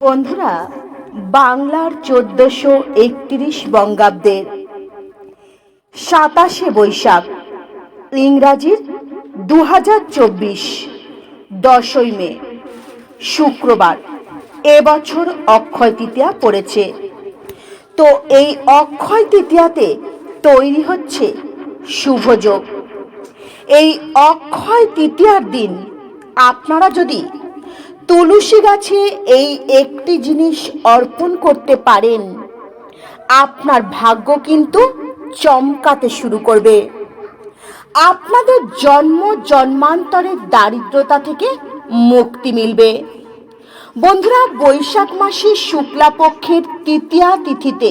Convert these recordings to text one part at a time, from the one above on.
বন্ধুরা, বাংলার চোদ্দশো একত্রিশ বঙ্গাব্দের সাতাশে বৈশাখ, ইংরাজির দু হাজার চব্বিশ দশই মে, শুক্রবার। এবছর অক্ষয় তৃতীয়া পড়েছে। তো এই অক্ষয় তৃতীয়াতে তৈরি হচ্ছে শুভযোগ এই অক্ষয় তৃতীয়ার দিন আপনারা যদি তুলসী গাছে এই একটি জিনিস অর্পণ করতে পারেন। আপনার ভাগ্য কিন্তু চমকাতে শুরু করবে। আপনাদের জন্ম, জন্মান্তরের দারিদ্রতা থেকে মুক্তি মিলবে। বন্ধুরা, বৈশাখ মাসের শুক্লাপক্ষের তৃতীয়া তিথিতে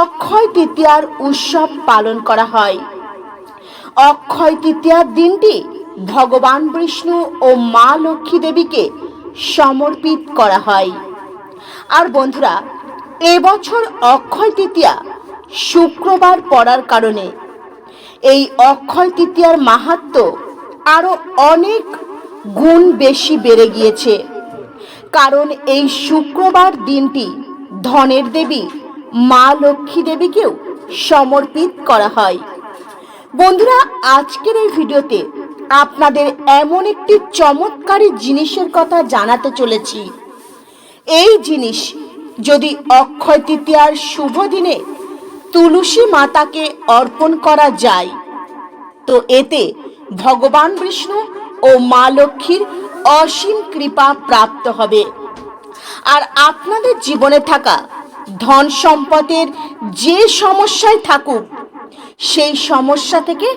অক্ষয় তৃতীয়ার উৎসব পালন করা হয়। অক্ষয় তৃতীয়ার দিনটি ভগবান বিষ্ণু ও মা লক্ষ্মী দেবীকে সমর্পিত করা হয়। আর বন্ধুরা এবছর অক্ষয় তৃতীয়া শুক্রবার পড়ার কারণে এই অক্ষয় তৃতীয়ার মাহাত্ম আরও অনেক গুণ বেশি বেড়ে গিয়েছে। কারণ এই শুক্রবার দিনটি ধনের দেবী, মা লক্ষ্মী দেবীকেও সমর্পিত করা হয়। বন্ধুরা, আজকের এই ভিডিওতে আপনাদের এমন একটি চমৎকারী জিনিসের কথা জানাতে চলেছি। এই জিনিস যদি অক্ষয় তৃতীয়ার শুভ দিনে তুলসী মাতাকে অর্পণ করা যায়, তো এতে ভগবান বিষ্ণু ও মা লক্ষ্মীর অসীম কৃপা প্রাপ্ত হবে। আর আপনাদের জীবনে থাকা ধন সম্পদের যে সমস্যায় থাকুক, সেই সমস্যা থেকে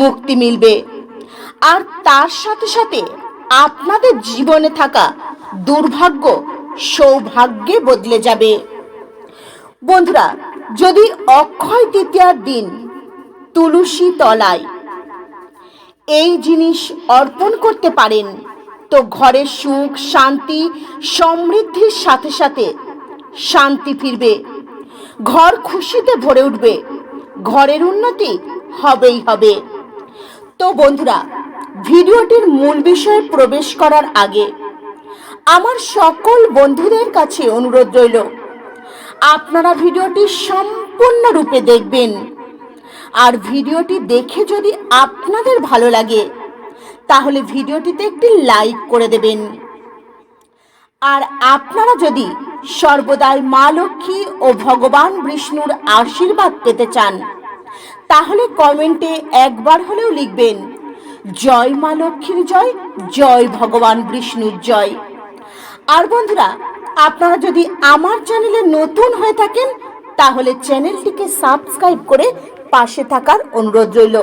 মুক্তি মিলবে। আর তার সাথে সাথে আপনাদের জীবনে থাকা দুর্ভাগ্য সৌভাগ্যে বদলে যাবে। বন্ধুরা, যদি অক্ষয় তৃতীয়ার দিন তুলসী তলায় এই জিনিস অর্পণ করতে পারেন, তো ঘরে সুখ, শান্তি, সমৃদ্ধির সাথে সাথে শান্তি ফিরবে। ঘর খুশিতে ভরে উঠবে। ঘরের উন্নতি হবেই হবে। তো বন্ধুরা ভিডিওটির মূল বিষয়ে প্রবেশ করার আগে আমার সকল বন্ধুদের কাছে অনুরোধ রইল, আপনারা ভিডিওটি সম্পূর্ণরূপে দেখবেন। আর ভিডিওটি দেখে যদি আপনাদের ভালো লাগে, তাহলে ভিডিওটিতে একটি লাইক করে দেবেন। আর আপনারা যদি সর্বদাই মা লক্ষ্মী ও ভগবান বিষ্ণুর আশীর্বাদ পেতে চান, তাহলে কমেন্টে একবার হলেও লিখবেন জয় মা লক্ষ্মীর জয় জয় ভগবান বিষ্ণুর জয়। আর বন্ধুরা, আপনারা যদি আমার চ্যানেলে নতুন হয়ে থাকেন, তাহলে চ্যানেলটিকে সাবস্ক্রাইব করে পাশে থাকার অনুরোধ রইল।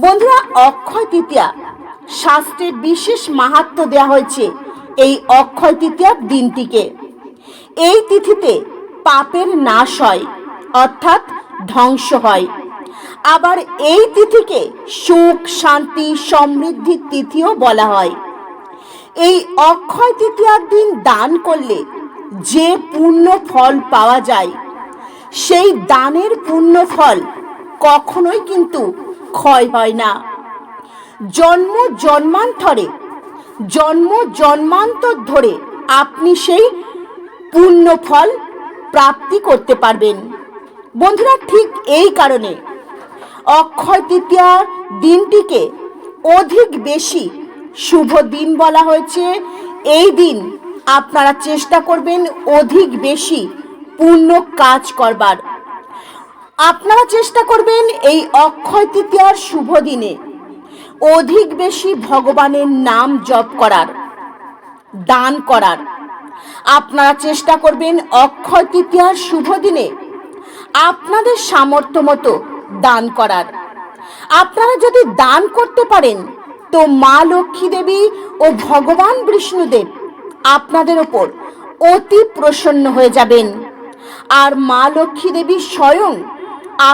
বন্ধুরা, অক্ষয় তৃতীয়া, শাস্ত্রে বিশেষ মাহাত্ম দেওয়া হয়েছে এই অক্ষয় তৃতীয়ার দিনটিকে। এই তিথিতে পাপের নাশ হয়, অর্থাৎ ধ্বংস হয়। আবার এই তিথিকে সুখ, শান্তি সমৃদ্ধির তিথিও বলা হয়। এই অক্ষয় তৃতীয়ার দিন দান করলে যে পূর্ণ ফল পাওয়া যায়, সেই দানের পূর্ণ ফল কখনোই কিন্তু ক্ষয় হয় না। জন্ম জন্মান্তরে, জন্ম জন্মান্তর ধরে আপনি সেই পূর্ণ ফল প্রাপ্তি করতে পারবেন। বন্ধুরা, ঠিক এই কারণে অক্ষয় তৃতীয়ার দিনটিকে অধিক বেশি শুভ দিন বলা হয়েছে। এই দিন আপনারা চেষ্টা করবেন অধিক বেশি পূর্ণ কাজ করবার। আপনারা চেষ্টা করবেন এই অক্ষয় তৃতীয়ার শুভ দিনে অধিক বেশি ভগবানের নাম জপ করার, দান করার। আপনারা চেষ্টা করবেন অক্ষয় তৃতীয়ার শুভ দিনে আপনাদের সামর্থ্য মতো দান করার। আপনারা যদি দান করতে পারেন, তো মা লক্ষ্মী দেবী ও ভগবান বিষ্ণুদেব আপনাদের ওপর অতি প্রসন্ন হয়ে যাবেন। আর মা লক্ষ্মী দেবী স্বয়ং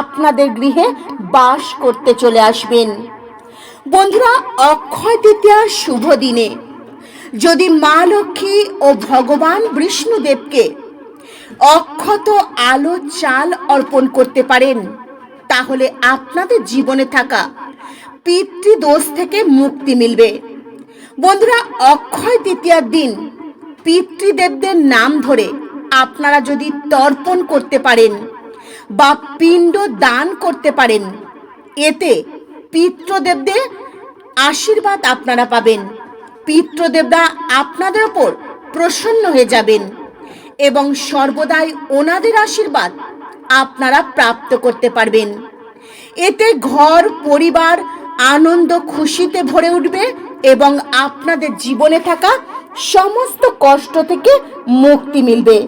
আপনাদের গৃহে বাস করতে চলে আসবেন। বন্ধুরা, অক্ষয় তৃতীয়ার শুভ দিনে যদি মা লক্ষ্মী ও ভগবান বিষ্ণুদেবকে অক্ষত আলো চাল অর্পণ করতে পারেন তাহলে আপনাদের জীবনে থাকা পিতৃদোষ থেকে মুক্তি মিলবে। বন্ধুরা, অক্ষয় তৃতীয়ার দিন পিতৃদেবদের নাম ধরে আপনারা যদি তর্পণ করতে পারেন বা পিণ্ড দান করতে পারেন, এতে পিতৃদেবদের আশীর্বাদ আপনারা পাবেন। পিতৃদেবরা আপনাদের ওপর প্রসন্ন হয়ে যাবেন এবং সর্বদাই ওনাদের আশীর্বাদ আপনারা প্রাপ্ত করতে পারবেন। এতে ঘর, পরিবার আনন্দ খুশিতে ভরে উঠবে এবং আপনাদের জীবনে থাকা সমস্ত কষ্ট থেকে মুক্তি মিলবে।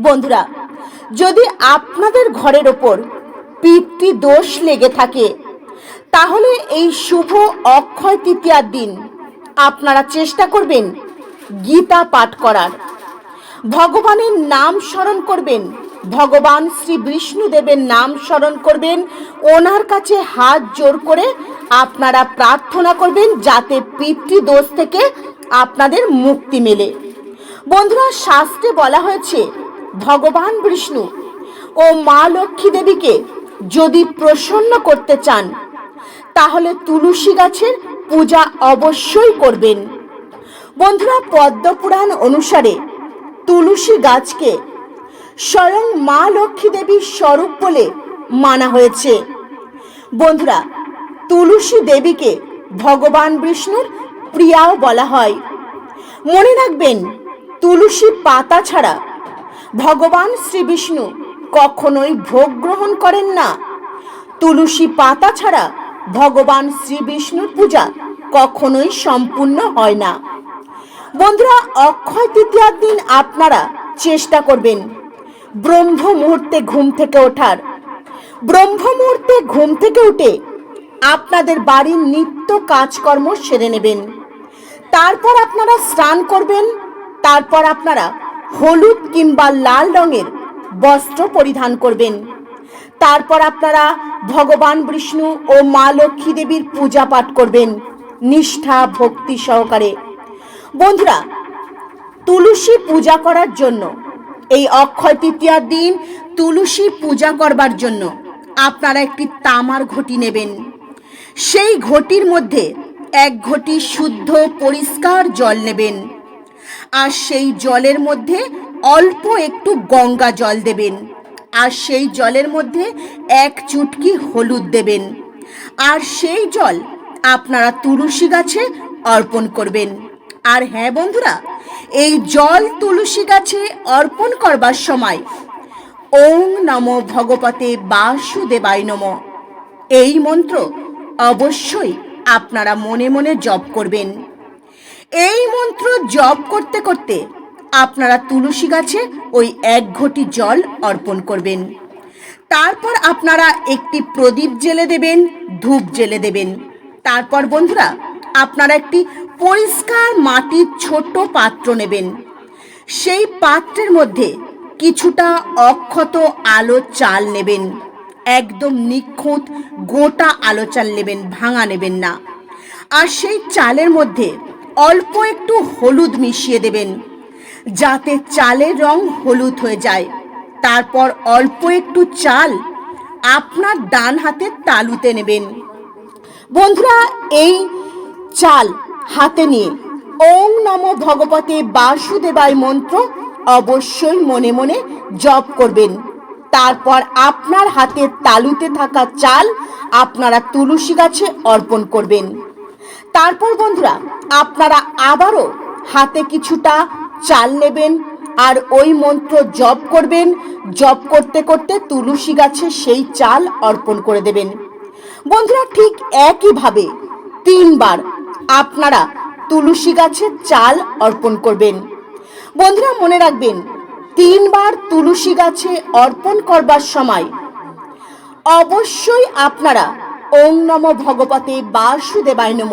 বন্ধুরা, যদি আপনাদের ঘরের ওপর পিতৃ দোষ লেগে থাকে, তাহলে এই শুভ অক্ষয় তৃতীয়ার দিন আপনারা চেষ্টা করবেন গীতা পাঠ করার। ভগবানের নাম স্মরণ করবেন ভগবান শ্রী বিষ্ণুদেবের নাম স্মরণ করবেন। ওনার কাছে হাত জোর করে আপনারা প্রার্থনা করবেন যাতে পিতৃদোষ থেকে আপনাদের মুক্তি মেলে। বন্ধুরা, শাস্ত্রে বলা হয়েছে, ভগবান বিষ্ণু ও মা লক্ষ্মী দেবীকে যদি প্রসন্ন করতে চান, তাহলে তুলসী গাছের পূজা অবশ্যই করবেন। বন্ধুরা, পদ্মপুরাণ অনুসারে তুলসী গাছকে স্বয়ং মা লক্ষ্মী দেবীর স্বরূপ বলে মানা হয়েছে। বন্ধুরা, তুলসী দেবীকে ভগবান বিষ্ণুর প্রিয়াও বলা হয়। মনে রাখবেন, তুলসী পাতা ছাড়া ভগবান শ্রী বিষ্ণু কখনোই ভোগ গ্রহণ করেন না। তুলসী পাতা ছাড়া ভগবান শ্রী বিষ্ণুর পূজা কখনোই সম্পূর্ণ হয় না। বন্ধুরা, অক্ষয় তৃতীয়ার দিন আপনারা চেষ্টা করবেন। ব্রহ্ম মুহূর্তে ঘুম থেকে ওঠার। ব্রহ্ম মুহূর্তে ঘুম থেকে উঠে আপনাদের বাড়ির নিত্য কাজকর্ম সেরে নেবেন। তারপর আপনারা স্নান করবেন, তারপর আপনারা হলুদ কিংবা লাল রঙের বস্ত্র পরিধান করবেন। তারপর আপনারা ভগবান বিষ্ণু ও মা লক্ষ্মী দেবীর পূজা পাঠ করবেন, নিষ্ঠা, ভক্তি সহকারে। বন্ধুরা, তুলসী পূজা করার জন্য এই অক্ষয় তৃতীয়ার দিন তুলসী পূজা করবার জন্য আপনারা একটি তামার ঘটি নেবেন। সেই ঘটির মধ্যে এক ঘটি শুদ্ধ পরিষ্কার জল নেবেন। আর সেই জলের মধ্যে অল্প একটু গঙ্গা জল দেবেন। আর সেই জলের মধ্যে এক চুটকি হলুদ দেবেন। আর সেই জল আপনারা তুলসী গাছে অর্পণ করবেন। আর হ্যাঁ বন্ধুরা এই জল তুলসী গাছে অর্পণ করবার সময়। ওং নম ভগবতে বাসুদেবায় নম। এই মন্ত্র অবশ্যই আপনারা মনে মনে জপ করবেন। এই মন্ত্র জপ করতে করতে আপনারা তুলসী গাছে ওই এক ঘটি জল অর্পণ করবেন। তারপর আপনারা একটি প্রদীপ জেলে দেবেন, ধূপ জেলে দেবেন। তারপর বন্ধুরা আপনারা একটি পরিষ্কার মাটির ছোট পাত্র নেবেন। সেই পাত্রের মধ্যে কিছুটা অক্ষত আলো চাল নেবেন। একদম নিখুঁত গোটা আলো চাল নেবেন, ভাঙা নেবেন না। আর সেই চালের মধ্যে অল্প একটু হলুদ মিশিয়ে দেবেন, যাতে চালের রং হলুদ হয়ে যায়। তারপর অল্প একটু চাল আপনার ডান হাতে তালুতে নেবেন। বন্ধুরা, এই চাল হাতে নিয়ে। ওং নম ভগবতে বাসুদেবায় মন্ত্র অবশ্যই মনে মনে জপ করবেন। তারপর আপনার হাতে তালুতে থাকা চাল আপনারা তুলসী গাছে অর্পণ করবেন। তারপর বন্ধুরা, আপনারা আবারও হাতে কিছুটা চাল নেবেন আর ওই মন্ত্র জপ করবেন। জপ করতে করতে তুলসী গাছে সেই চাল অর্পণ করে দেবেন। বন্ধুরা, ঠিক একইভাবে তিনবার আপনারা তুলসী গাছের চাল অর্পণ করবেন। বন্ধুরা, মনে রাখবেন, তিনবার তুলসী গাছে অর্পণ করবার সময় অবশ্যই আপনারা ওং নম ভগবতে বাসুদেবায় নম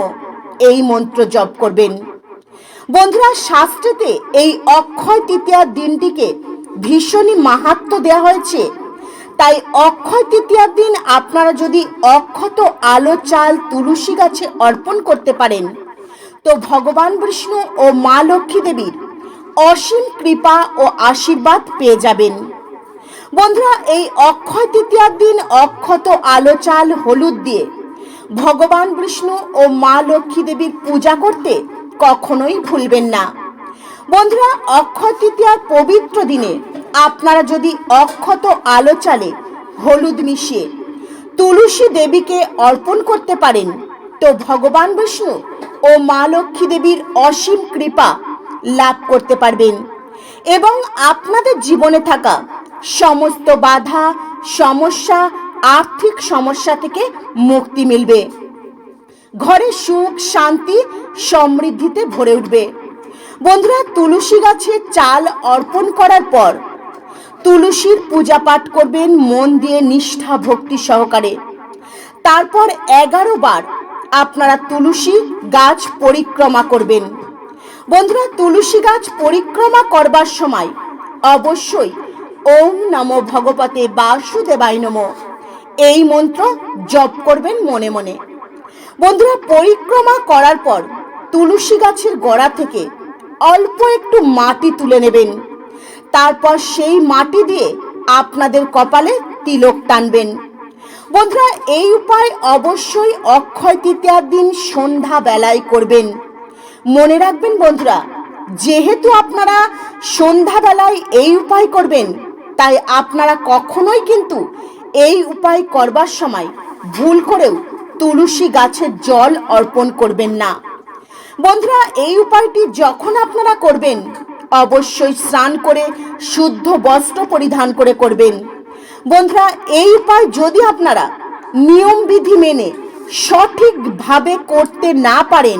এই মন্ত্র জপ করবেন। বন্ধুরা, শাস্ত্রেতে এই অক্ষয় তৃতীয়ার দিনটিকে ভীষণই মাহাত্ম দেওয়া হয়েছে। তাই অক্ষয় তৃতীয়ার দিন আপনারা যদি অক্ষত আলো, চাল, তুলসী গাছে অর্পণ করতে পারেন, তো ভগবান বিষ্ণু ও মা লক্ষ্মী দেবীর অসীম কৃপা ও আশীর্বাদ পেয়ে যাবেন। বন্ধুরা, এই অক্ষয় তৃতীয়ার দিন অক্ষত আলো, চাল, হলুদ দিয়ে ভগবান বিষ্ণু ও মা লক্ষ্মী দেবীর পূজা করতে কখনোই ভুলবেন না। বন্ধুরা, অক্ষয় তৃতীয়ার পবিত্র দিনে আপনারা যদি অক্ষত আলো চালে হলুদ মিশিয়ে তুলসী দেবীকে অর্পণ করতে পারেন, তো ভগবান বিষ্ণু ও মা লক্ষ্মী দেবীর অসীম কৃপা লাভ করতে পারবেন এবং আপনাদের জীবনে থাকা সমস্ত বাধা, সমস্যা, আর্থিক সমস্যা থেকে মুক্তি মিলবে। ঘরে সুখ, শান্তি, সমৃদ্ধিতে ভরে উঠবে। বন্ধুরা, তুলসী গাছে চাল অর্পণ করার পর তুলসীর পূজা পাঠ করবেন, মন দিয়ে নিষ্ঠা, ভক্তি সহকারে। তারপর এগারো বার আপনারা তুলসী গাছ পরিক্রমা করবেন। বন্ধুরা, তুলসী গাছ পরিক্রমা করবার সময় অবশ্যই ওম নমো ভগবতে বাসুদেবায় নম। এই মন্ত্র জপ করবেন মনে মনে। বন্ধুরা, পরিক্রমা করার পর তুলসী গাছের গোড়া থেকে অল্প একটু মাটি তুলে নেবেন। তারপর সেই মাটি দিয়ে আপনাদের কপালে তিলক টানবেন। বন্ধুরা, এই উপায় অবশ্যই অক্ষয় তৃতীয়ার দিন সন্ধ্যা বেলায় করবেন। মনে রাখবেন বন্ধুরা, যেহেতু আপনারা সন্ধ্যাবেলায় এই উপায় করবেন, তাই আপনারা কখনোই কিন্তু এই উপায় করবার সময় ভুল করেও তুলসী গাছের জল অর্পণ করবেন না। বন্ধুরা, এই উপায়টি যখন আপনারা করবেন অবশ্যই স্নান করে শুদ্ধ বস্ত্র পরিধান করে করবেন। বন্ধুরা, এই উপায় যদি আপনারা নিয়মবিধি মেনে সঠিকভাবে করতে না পারেন,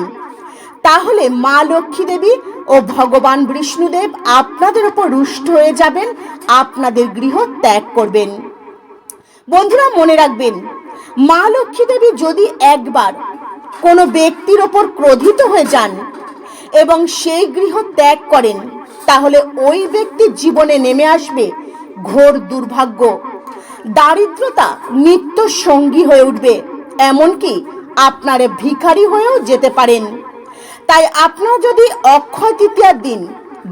তাহলে মা লক্ষ্মী দেবী ও ভগবান বিষ্ণুদেব আপনাদের ওপর রুষ্ট হয়ে যাবেন, আপনাদের গৃহ ত্যাগ করবেন। বন্ধুরা, মনে রাখবেন, মা লক্ষ্মী দেবী যদি একবার কোনো ব্যক্তির ওপর ক্রোধিত হয়ে যান এবং সেই গৃহ ত্যাগ করেন তাহলে ওই ব্যক্তির জীবনে নেমে আসবে? ঘোর দুর্ভাগ্য। দারিদ্রতা নিত্য সঙ্গী হয়ে উঠবে। এমনকি আপনারা ভিখারি হয়েও যেতে পারেন। তাই আপনারা যদি অক্ষয় তৃতীয়ার দিন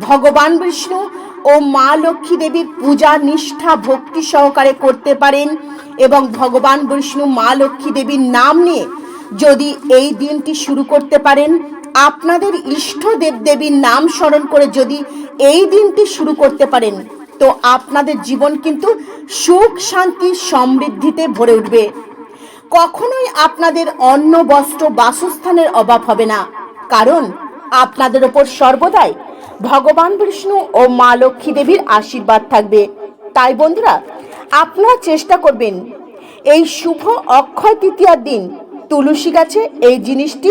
ভগবান বিষ্ণু ও মা লক্ষ্মী দেবীর পূজা নিষ্ঠা ভক্তি সহকারে করতে পারেন এবং ভগবান বিষ্ণু মা লক্ষ্মী দেবীর নাম নিয়ে যদি এই দিনটি শুরু করতে পারেন আপনাদের ইষ্ট দেব দেবীর নাম স্মরণ করে যদি এই দিনটি শুরু করতে পারেন, তো আপনাদের জীবন কিন্তু সুখ, শান্তি, সমৃদ্ধিতে ভরে উঠবে। কখনোই আপনাদের অন্ন, বস্ত্র, বাসস্থানের অভাব হবে না। কারণ আপনাদের ওপর সর্বদাই ভগবান বিষ্ণু ও মা লক্ষ্মী দেবীর আশীর্বাদ থাকবে। তাই বন্ধুরা, আপনারা চেষ্টা করবেন, এই শুভ অক্ষয় তৃতীয়ার দিন তুলসী গাছে এই জিনিসটি